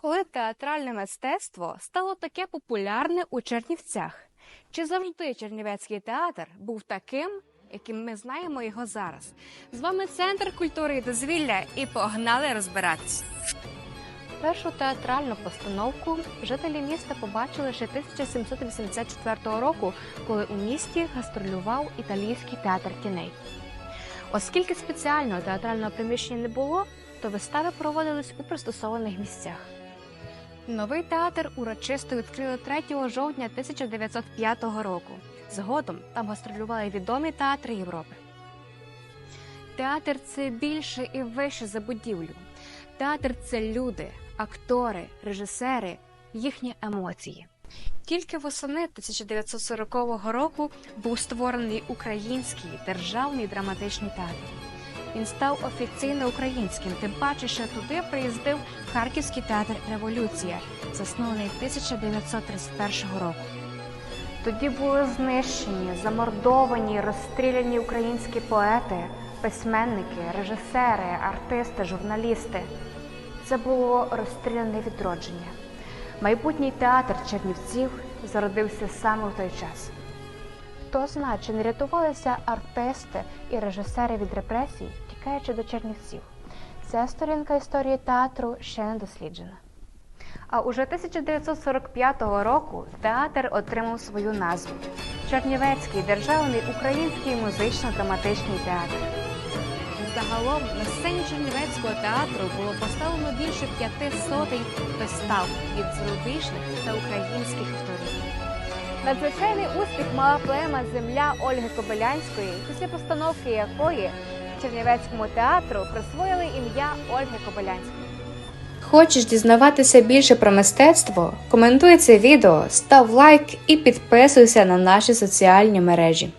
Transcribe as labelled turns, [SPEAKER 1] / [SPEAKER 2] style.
[SPEAKER 1] Коли театральне мистецтво стало таке популярне у Чернівцях? Чи завжди Чернівецький театр був таким, яким ми знаємо його зараз? З вами Центр культури і дозвілля і погнали розбиратись. Першу театральну постановку жителі міста побачили ще 1784 року, коли у місті гастролював італійський театр тіней. Оскільки спеціального театрального приміщення не було, то вистави проводились у пристосованих місцях. Новий театр урочисто відкрили 3 жовтня 1905 року. Згодом там гастролювали відомі театри Європи. Театр це більше і вище за будівлю. Театр це люди, актори, режисери, їхні емоції. Тільки восени 1940 року був створений Український державний драматичний театр. Він став офіційно українським, тим паче, що туди приїздив Харківський театр Революція, заснований 1931 року. Тоді були знищені, замордовані, розстріляні українські поети, письменники, режисери, артисти, журналісти. Це було розстріляне відродження. Майбутній театр Чернівців зародився саме в той час. Хто знає, чи не рятувалися артисти і режисери від репресій, тікаючи до Чернівців. Ця сторінка історії театру ще не досліджена. А уже 1945 року театр отримав свою назву Чернівецький державний український музично-драматичний театр. Загалом на сцені Чернівецького театру було поставлено більше п'яти сотень вистав від зарубіжних та українських авторів. Надзвичайний успіх мала поема Земля Ольги Кобилянської, після постановки якої Чернівецькому театру присвоїли ім'я Ольги Кобилянської. Хочеш дізнаватися більше про мистецтво? Коментуй це відео, став лайк і підписуйся на наші соціальні мережі.